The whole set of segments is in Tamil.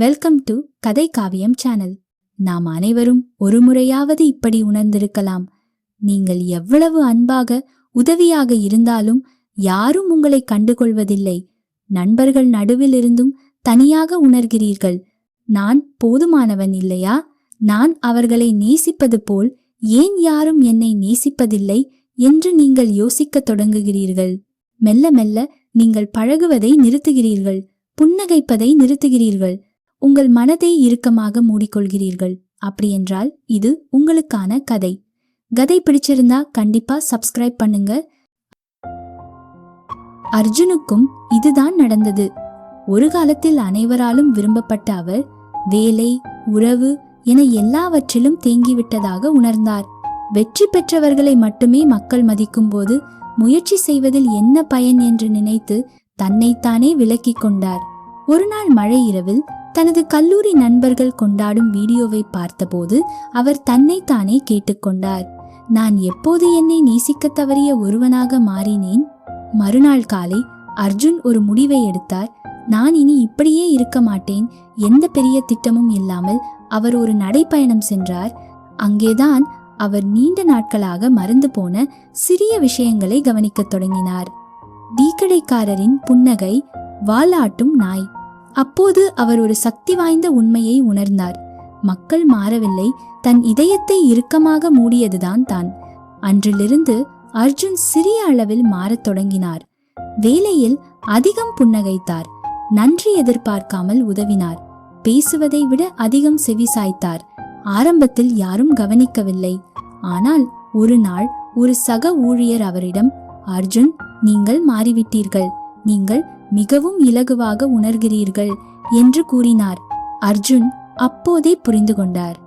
வெல்கம் டு கதை காவியம் சேனல் நாம் அனைவரும் ஒரு முறையாவது இப்படி உணர்ந்திருக்கலாம். நீங்கள் எவ்வளவு அன்பாக உதவியாக இருந்தாலும் யாரும் உங்களை கண்டுகொள்வதில்லை. நண்பர்கள் நடுவில் இருந்தும் தனியாக உணர்கிறீர்கள். நான் போதுமானவன் இல்லையா? நான் அவர்களை நேசிப்பது போல் ஏன் யாரும் என்னை நேசிப்பதில்லை என்று நீங்கள் யோசிக்கத் தொடங்குகிறீர்கள். மெல்ல மெல்ல நீங்கள் பழகுவதை நிறுத்துகிறீர்கள். புன்னகைப்பதை நிறுத்துகிறீர்கள். உங்கள் மனதை இறுக்கமாக மூடிக்கொள்கிறீர்கள். அப்படியென்றால் இது உங்களுக்கான கதை. கதை பிடிச்சிருந்தா கண்டிப்பா சப்ஸ்கிரைப் பண்ணுங்க. அர்ஜுனுக்கும் இதுதான் நடந்தது. ஒரு காலத்தில் அனைவராலும் விரும்பப்பட்ட அவர் வேலை உறவு என எல்லாவற்றிலும் தேங்கிவிட்டதாக உணர்ந்தார். வெற்றி பெற்றவர்களை மட்டுமே மக்கள் மதிக்கும்போது முயற்சி செய்வதில் என்ன பயன் என்று நினைத்து தன்னைத்தானே விலக்கிக் கொண்டார். ஒரு நாள் மழை இரவில் தனது கல்லூரி நண்பர்கள் கொண்டாடும் வீடியோவை பார்த்தபோது அவர் தன்னைத்தானே கேட்டுக்கொண்டார். நான் எப்போது என்னை நேசிக்கத் தவறிய ஒருவனாக மாறினேன்? மறுநாள் காலை அர்ஜுன் ஒரு முடிவை எடுத்தார். நான் இனி இப்படியே இருக்க மாட்டேன். எந்த பெரிய திட்டமும் இல்லாமல் அவர் ஒரு நடைப்பயணம் சென்றார். அங்கேதான் அவர் நீண்ட நாட்களாக மறந்து போன சிறிய விஷயங்களை கவனிக்கத் தொடங்கினார். டீக்கடைக்காரரின் புன்னகை வாலாட்டும் நாய். அப்போது அவர் ஒரு சக்தி வாய்ந்த உண்மையை உணர்ந்தார். மக்கள் மாறவில்லை. தன் இதயத்தை இறுக்கமாக மூடியதுதான் தான். அன்றிலிருந்து அர்ஜுன் சிறிய அளவில் மாறத் தொடங்கினார். வேலையில் அதிகம் புன்னகைத்தார். நன்றி எதிர்பார்க்காமல் உதவினார். பேசுவதை விட அதிகம் செவிசாய்த்தார் ஆரம்பத்தில் யாரும் கவனிக்கவில்லை. ஆனால் ஒரு நாள் ஒரு சக ஊழியர் அவரிடம் அர்ஜுன் நீங்கள் மாறிவிட்டீர்கள். நீங்கள் மிகவும் இலகுவாக உணர்கிறீர்கள் என்று கூறினார். அர்ஜுன் அப்போதே புரிந்து கொண்டார்.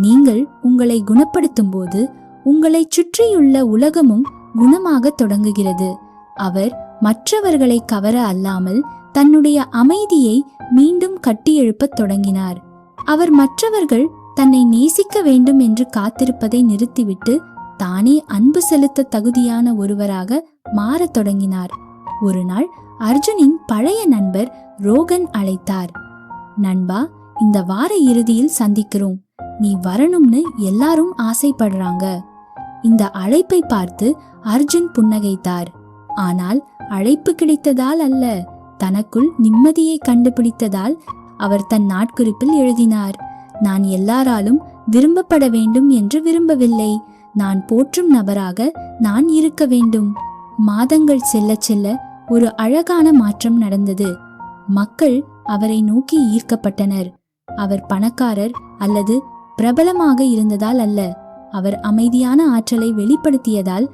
நீங்கள் உங்களை குணப்படுத்தும் போது உங்களை சுற்றியுள்ள உலகமும் குணமாக தொடங்குகிறது. அவர் மற்றவர்களை கவர அல்லாமல் தன்னுடைய அமைதியை மீண்டும் கட்டியெழுப்பத் தொடங்கினார். அவர் மற்றவர்கள் தன்னை நேசிக்க வேண்டும் என்று காத்திருப்பதை நிறுத்திவிட்டு தானே அன்பு செலுத்த தகுதியான ஒருவராக மாறத் தொடங்கினார். ஒரு நாள் அர்ஜுனின் பழைய நண்பர் ரோகன் அழைத்தார். நண்பா இந்த வார இறுதியில் சந்திக்கிறோம். நீ வரணும்னு எல்லாரும் ஆசைப்படுறாங்க. இந்த அழைப்பை பார்த்து அர்ஜுன் புன்னகைத்தார். ஆனால் அழைப்பு கிடைத்ததால் அல்ல. தனக்குள் நிம்மதியை கண்டுபிடித்ததால் அவர் தன் நாட்குறிப்பில் எழுதினார். நான் எல்லாராலும் விரும்பப்பட வேண்டும் என்று விரும்பவில்லை. நான் போற்றும் நபராக நான் இருக்க வேண்டும். மாதங்கள் செல்ல செல்ல ஒரு அழகான மாற்றம் நடந்தது. மக்கள் அவரை நோக்கி ஈர்க்கப்பட்டனர். அவர் பணக்காரர் அல்லது பிரபலமாக இருந்ததால் அல்ல. அவர் அமைதியான ஆற்றலை வெளிப்படுத்தியதால்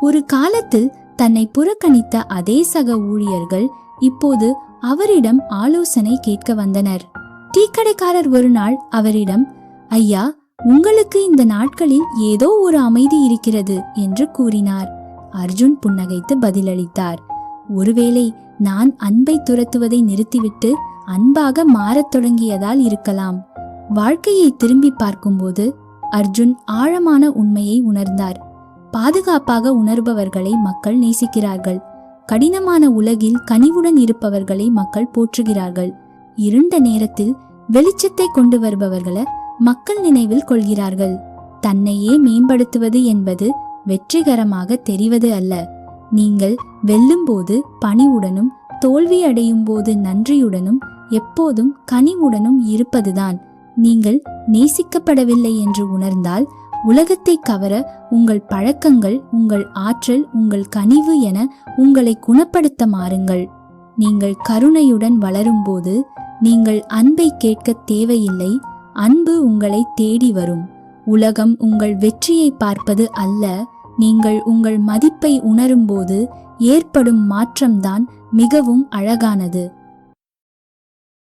ஒரு காலத்தில் தன்னை புறக்கணித்த அதே சக ஊழியர்கள் இப்போது அவரிடம் ஆலோசனை கேட்க வந்தனர். டீக்கடைக்காரர் ஒரு நாள் அவரிடம் ஐயா உங்களுக்கு இந்த நாட்களில் ஏதோ ஒரு அமைதி இருக்கிறது என்று கூறினார். அர்ஜுன் புன்னகைத்து பதிலளித்தார். ஒருவேளை நான் அன்பை துரத்துவதை நிறுத்திவிட்டு அன்பாக மாறத் தொடங்கியதால் இருக்கலாம். வாழ்க்கையை திரும்பி பார்க்கும்போது அர்ஜுன் ஆழமான உண்மையை உணர்ந்தார். பாதுகாப்பாக உணர்பவர்களை மக்கள் நேசிக்கிறார்கள். கடினமான உலகில் கனிவுடன் இருப்பவர்களை மக்கள் போற்றுகிறார்கள். இருண்ட நேரத்தில் வெளிச்சத்தை கொண்டு வருபவர்களை மக்கள் நினைவில் கொள்கிறார்கள். தன்னையே மேம்படுத்துவது என்பது வெற்றிகரமாக தெரிவது அல்ல. நீங்கள் வெல்லும்போது பணிவுடனும் தோல்வி அடையும் போது நன்றியுடனும் எப்போதும் கனிவுடனும் இருப்பதுதான். நீங்கள் நேசிக்கப்படவில்லை என்று உணர்ந்தால் உலகத்தை கவர உங்கள் பழக்கங்கள் உங்கள் ஆற்றல் உங்கள் கனிவு என உங்களை குணப்படுத்த மாறுங்கள். நீங்கள் கருணையுடன் வளரும்போது நீங்கள் அன்பை கேட்க தேவையில்லை அன்பு உங்களை தேடி வரும். உலகம் உங்கள் வெற்றியை பார்ப்பது அல்ல நீங்கள் உங்கள் மதிப்பை உணரும்போது ஏற்படும் மாற்றம்தான் மிகவும் அழகானது.